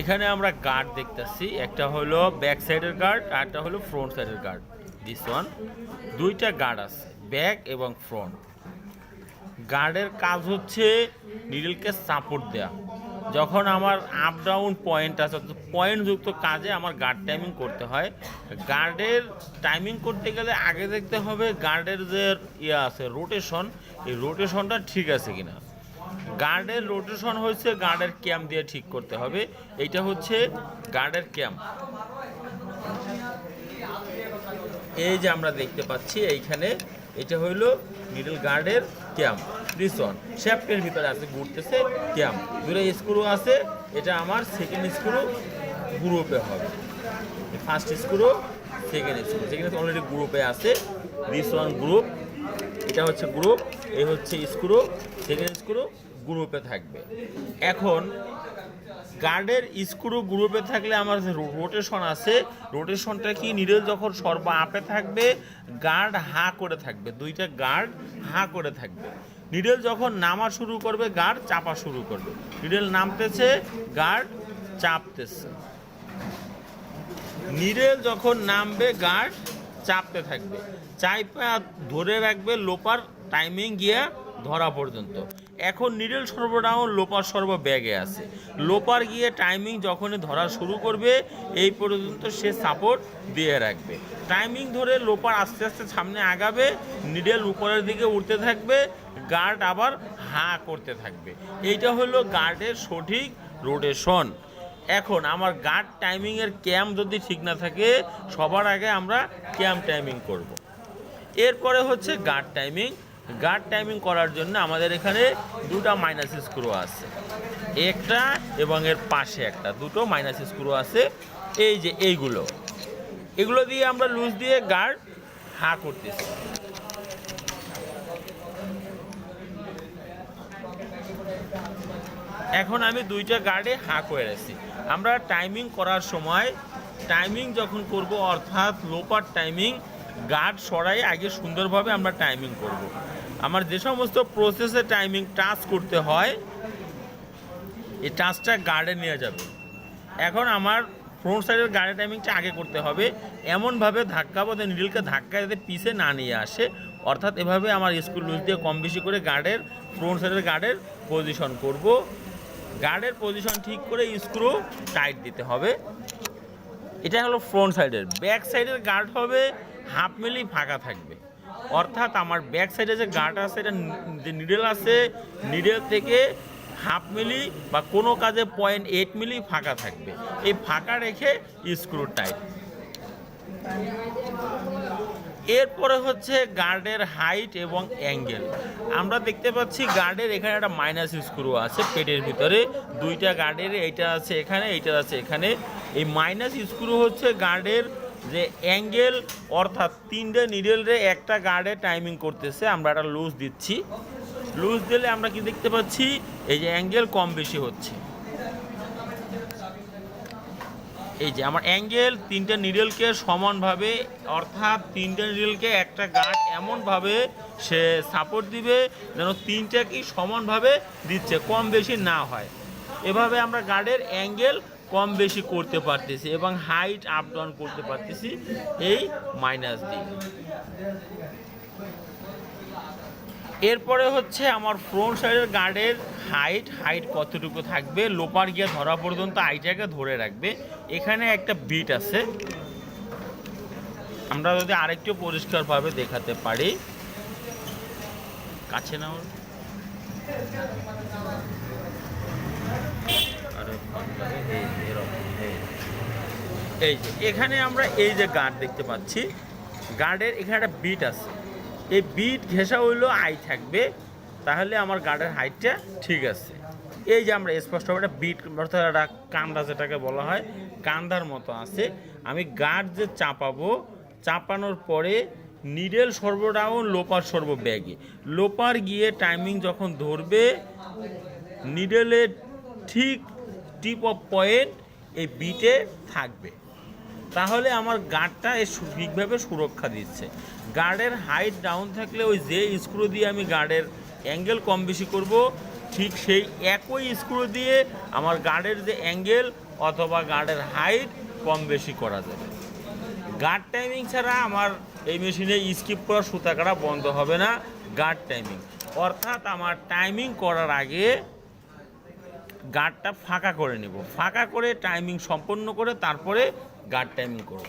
এখানে আমরা গার্ড দেখতেছি। একটা হলো ব্যাক সাইডের গার্ড আর একটা হলো ফ্রন্ট সাইডের গার্ড দিস ওয়ান দুইটা গার্ড আছে ব্যাক এবং ফ্রন্ট গার্ডের কাজ হচ্ছে নিডলকে সাপোর্ট দেওয়া যখন আমার আপ ডাউন পয়েন্ট আছে, অর্থাৎ পয়েন্টযুক্ত কাজে আমার গার্ড টাইমিং করতে হয়। গার্ডের টাইমিং করতে গেলে আগে দেখতে হবে গার্ডের যে ইয়ে আছে রোটেশন এই রোটেশনটা ঠিক আছে কিনা। গার্ডের রোটেশন হচ্ছে গার্ডের ক্যাম্প দিয়ে ঠিক করতে হবে। এইটা হচ্ছে গার্ডের ক্যাম্প এই যে আমরা দেখতে পাচ্ছি, এইখানে এটা হইল নিডল গার্ডের ক্যাম্প দিস ওয়ান শ্যাফটের ভিতরে আছে, ঘুরতেছে ক্যাম্প দূরে স্ক্রু আছে, এটা আমার সেকেন্ড স্ক্রু গ্রুপে হবে। First screw second screw second already গ্রুপে আছে। ওয়ান গ্রুপ এটা হচ্ছে গ্রুপ এই হচ্ছে স্ক্রু সেকেন্ড স্ক্রু গ্রুপে থাকবে। এখন গার্ডের স্ক্রু গ্রুপে থাকলে আমার রোটেশন আছে রোটেশনটা কি নিডল যখন সর্ব আপে থাকবে গার্ড হা করে থাকবে, দুইটা গার্ড হা করে থাকবে। নিডল যখন নামা শুরু করবে গার্ড চাপা শুরু করবে। নিডল নামতেছে গার্ড চাপতেছে। নিডল যখন নামবে গার্ড চাপতে থাকবে। চাইপা ধরে রাখবে লোপার টাইমিং গিয়া ধরা পর্যন্ত। এখন নিডল সর্বডাউন লোপার সর্ব ব্যাগে আছে। লোপার গিয়ে টাইমিং যখনই ধরা শুরু করবে, এই পর্যন্ত সে সাপোর্ট দিয়ে রাখবে। টাইমিং ধরে লোপার আস্তে আস্তে সামনে আগাবে, নিডল উপরের দিকে উঠতে থাকবে গার্ড আবার হা করতে থাকবে। এইটা হলো গার্ডের সঠিক রোটেশন এখন আমার গার্ড টাইমিংয়ের ক্যাম্প যদি ঠিক না থাকে, সবার আগে আমরা ক্যাম্প টাইমিং করব। এরপরে হচ্ছে গার্ড টাইমিং গার্ড টাইমিং করার জন্য আমাদের এখানে দুটা মাইনাস স্ক্রু আছে। একটা এবং এর পাশে একটা, দুটো মাইনাস স্ক্রু আছে। এই যে এইগুলো। এগুলো দিয়ে আমরা লুজ দিয়ে গার্ড হা করতেছি। এখন আমি দুইটা গার্ডে হা করে আছি আমরা টাইমিং করার সময় টাইমিং যখন করব অর্থাৎ লোপার টাইমিং গার্ড সরাই আগে সুন্দরভাবে আমরা টাইমিং করব। আমার যে সমস্ত প্রসেসে টাইমিং টাচ করতে হয়, এই টাচটা গার্ডে নিয়ে যাবে। এখন আমার ফ্রন্ট সাইডের গাড়ি টাইমিংটা আগে করতে হবে। এমনভাবে ধাক্কাবো যে নিডলকে ধাক্কা যাতে পিছে না নিয়ে আসে, অর্থাৎ এভাবে আমার স্কুল লুজ দিয়ে কম বেশি করে গার্ডের ফ্রন্ট সাইডের গার্ডের পজিশন করব। গার্ডের পজিশন ঠিক করে স্ক্রু টাইট দিতে হবে। এটা হলো ফ্রন্ট সাইডের ব্যাক সাইডের গার্ড হবে হাফ মিলি ফাঁকা থাকবে। অর্থাৎ আমার ব্যাক সাইডে যে গার্ড আছে, এটা যে নিডেল আছে নিডেল থেকে হাফ মিলি বা কোনো কাজে পয়েন্ট এইট মিলি ফাঁকা থাকবে। এই ফাঁকা রেখে স্ক্রু টাইট এরপরে হচ্ছে গার্ডের হাইট এবং অ্যাঙ্গেল আমরা দেখতে পাচ্ছি গার্ডের এখানে একটা মাইনাস স্ক্রু আছে পেটের ভিতরে। দুইটা গার্ডের এইটা আছে এখানে, এইটা আছে এখানে। এই মাইনাস স্ক্রু হচ্ছে গার্ডের যে অ্যাঙ্গেল অর্থাৎ তিনটে নিডেলরে একটা গার্ডে টাইমিং করতেছে, আমরা একটা লুজ দিচ্ছি। লুজ দিলে আমরা কি দেখতে পাচ্ছি? এই যে অ্যাঙ্গেল কম বেশি হচ্ছে। এই যে আমার অ্যাঙ্গেল তিনটে নিডেলকে সমানভাবে, অর্থাৎ তিনটে নিডেলকে একটা গার্ড এমনভাবে সে সাপোর্ট দিবে, যেন তিনটাকেই সমানভাবে দিচ্ছে, কম বেশি না হয়। এভাবে আমরা গার্ডের অ্যাঙ্গেল কম বেশি করতে পারতেছি এবং হাইট আপ ডাউন করতে পারতেছি এই মাইনাস দিয়ে এরপরে হচ্ছে আমার ফ্রন্ট সাইডের গার্ডের হাইট হাইট কতটুকু থাকবে? লোপার গিয়ে ধরা পর্যন্ত আইটাকে ধরে রাখবে। এখানে একটা বিট আছে। আমরা যদি আরেকটু পরিষ্কারভাবে দেখাতে পারি। কাছে নাও আরে বাবারে, এই যে এরকম, এই। এই যে, এখানে আমরা এই যে গার্ড দেখতে পাচ্ছি। গার্ডের এখানে একটা বিট আছে। এই বিট ঘেঁষা হইলেও আই থাকবে। তাহলে আমার গার্ডের হাইটটা ঠিক আছে। এই যে আমরা স্পষ্টভাবে একটা বিট অর্থাৎ একটা কান্দা যেটাকে বলা হয়, কান্দার মতো আছে। আমি গার্ড যে চাপাবো, চাপানোর পরে নিডেল সর্বডাউন লোপার সর্ব ব্যাগে। লোপার গিয়ে টাইমিং যখন ধরবে নিডেলের ঠিক টিপ অফ পয়েন্ট এই বিটে থাকবে। তাহলে আমার গার্ডটা এ ঠিকভাবে সুরক্ষা দিচ্ছে। গার্ডের হাইট ডাউন থাকলে ওই যে স্ক্রু দিয়ে আমি গার্ডের অ্যাঙ্গেল কম বেশি করব, ঠিক সেই একই স্ক্রু দিয়ে আমার গার্ডের যে অ্যাঙ্গেল অথবা গার্ডের হাইট কম বেশি করা যাবে। গার্ড টাইমিং ছাড়া আমার এই মেশিনে স্কিপ করা সুতা কাটা বন্ধ হবে না। গার্ড টাইমিং অর্থাৎ আমার টাইমিং করার আগে গাঁটটা ফাঁকা করে নেব। ফাঁকা করে টাইমিং সম্পন্ন করে তারপরে গাঁট টাইমিং করব।